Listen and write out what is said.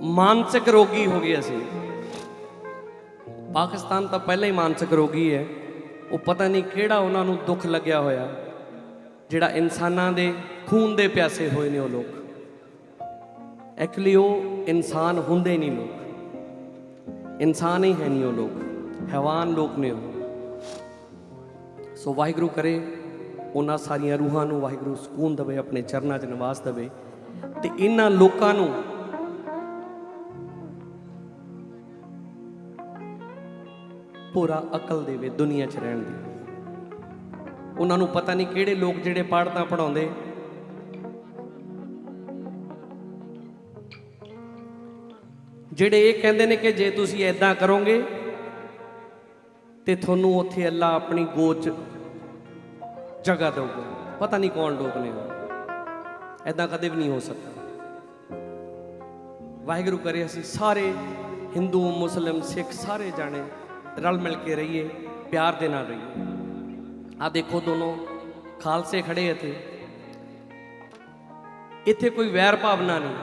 ਮਾਨਸਿਕ ਰੋਗੀ ਹੋ ਗਏ ਅਸੀਂ। ਪਾਕਿਸਤਾਨ ਤਾਂ ਪਹਿਲਾਂ ਹੀ ਮਾਨਸਿਕ ਰੋਗੀ ਹੈ। ਉਹ ਪਤਾ ਨਹੀਂ ਕਿਹੜਾ ਉਹਨਾਂ ਨੂੰ ਦੁੱਖ ਲੱਗਿਆ ਹੋਇਆ। ਜਿਹੜਾ ਇਨਸਾਨਾਂ ਦੇ ਖੂਨ ਦੇ ਪਿਆਸੇ ਹੋਏ ਨੇ ਉਹ ਲੋਕ। ਐਕਚੁਅਲੀ ਉਹ ਇਨਸਾਨ ਹੁੰਦੇ ਨਹੀਂ ਲੋਕ। ਇਨਸਾਨ ਹੀ ਹੈ ਨਹੀਂ ਉਹ ਲੋਕ। ਹੈਵਾਨ ਲੋਕ ਨੇ ਉਹ। ਸੋ ਵਾਹਿਗੁਰੂ ਕਰੇ, ਉਹਨਾਂ ਸਾਰੀਆਂ ਰੂਹਾਂ ਨੂੰ ਵਾਹਿਗੁਰੂ ਸਕੂਨ ਦੇਵੇ, ਆਪਣੇ ਚਰਨਾਂ 'ਚ ਨਿਵਾਸ ਦੇਵੇ। ਤੇ ਇਹਨਾਂ ਲੋਕਾਂ ਨੂੰ ਪੂਰਾ ਅਕਲ ਦੇਵੇ ਦੁਨੀਆ 'ਚ ਰਹਿਣ ਦੀ। ਉਹਨਾਂ ਨੂੰ ਪਤਾ ਨਹੀਂ ਕਿਹੜੇ ਲੋਕ ਜਿਹੜੇ ਪੜ੍ਹਦਾ ਪੜਾਉਂਦੇ ਜਿਹੜੇ ਇਹ ਕਹਿੰਦੇ ਨੇ ਕਿ ਜੇ ਤੁਸੀਂ ਐਦਾਂ ਕਰੋਗੇ, ਤੇ ਤੁਹਾਨੂੰ ਉੱਥੇ ਅੱਲਾ ਆਪਣੀ ਗੋਚ ਜਗ੍ਹਾ ਦੇਊਗਾ। ਪਤਾ ਨਹੀਂ ਕੌਣ ਲੋਕ ਨੇ ਉਹ। ਐਦਾਂ ਕਦੇ ਵੀ ਨਹੀਂ ਹੋ ਸਕਦਾ। ਵਾਹਿਗੁਰੂ ਕਰੇ ਅਸੀਂ ਸਾਰੇ ਹਿੰਦੂ, ਮੁਸਲਿਮ, ਸਿੱਖ ਸਾਰੇ ਜਾਣੇ ਰਲ ਮਿਲ ਕੇ ਰਹੀਏ, ਪਿਆਰ ਦੇ ਨਾਲ ਰਹੀਏ। ਆ ਦੇਖੋ ਦੋਨੋਂ ਖਾਲਸੇ ਖੜੇ ਇੱਥੇ। ਇੱਥੇ ਕੋਈ ਵੈਰ ਭਾਵਨਾ ਨਹੀਂ।